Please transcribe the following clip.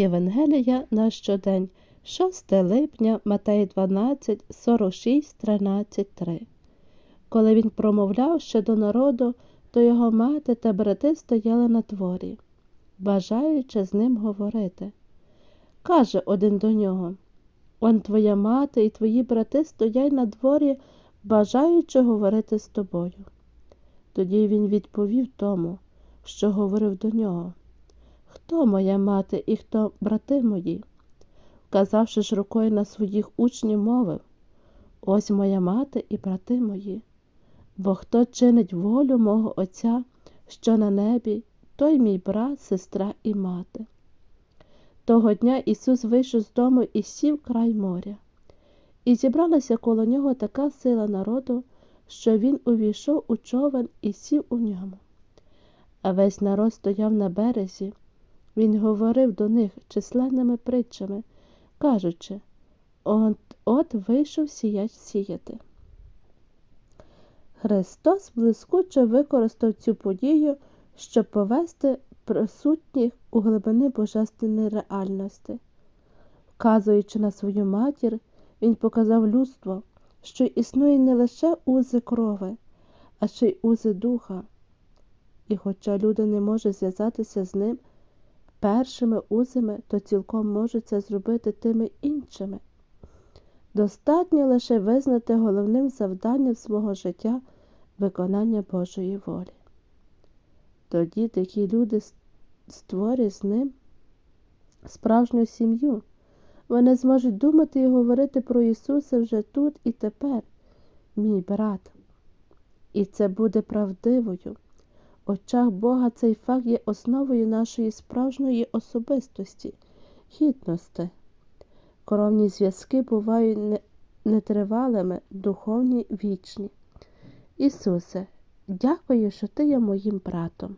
Євангелія на щодень, 6 липня, Матей 12, 46, 13, 3. Коли він промовляв ще до народу, то його мати та брати стояли на дворі, бажаючи з ним говорити. Каже один до нього Он твоя мати і твої брати стоять на дворі, бажаючи говорити з тобою. Тоді він відповів тому, що говорив до нього. Хто моя мати і хто брати мої? Вказавши ж рукою на своїх учнів, мовив Ось моя мати і брати мої. Бо хто чинить волю мого Отця, що на небі, той мій брат, сестра і мати. Того дня Ісус вийшов з дому і сів край моря. І зібралася коло нього така сила народу, що він увійшов у човен і сів у ньому. А весь народ стояв на березі. Він говорив до них численними притчами, кажучи От, от вийшов сіяч сіяти. Христос блискуче використав цю подію, щоб повести присутніх у глибини божественної реальності. Вказуючи на свою матір, він показав людство, що існує не лише узи крови, а ще й узи духа. І хоча люди не можуть зв'язатися з ним першими узами, то цілком можуть це зробити тими іншими. Достатньо лише визнати головним завданням свого життя виконання Божої волі. Тоді такі люди створять з ним справжню сім'ю. Вони зможуть думати і говорити про Ісуса вже тут і тепер, мій брат. І це буде правдивою. Очах Бога цей факт є основою нашої справжньої особистості, гідності. Коровні зв'язки бувають нетривалими, духовні вічні. Ісусе, дякую, що Ти є моїм братом.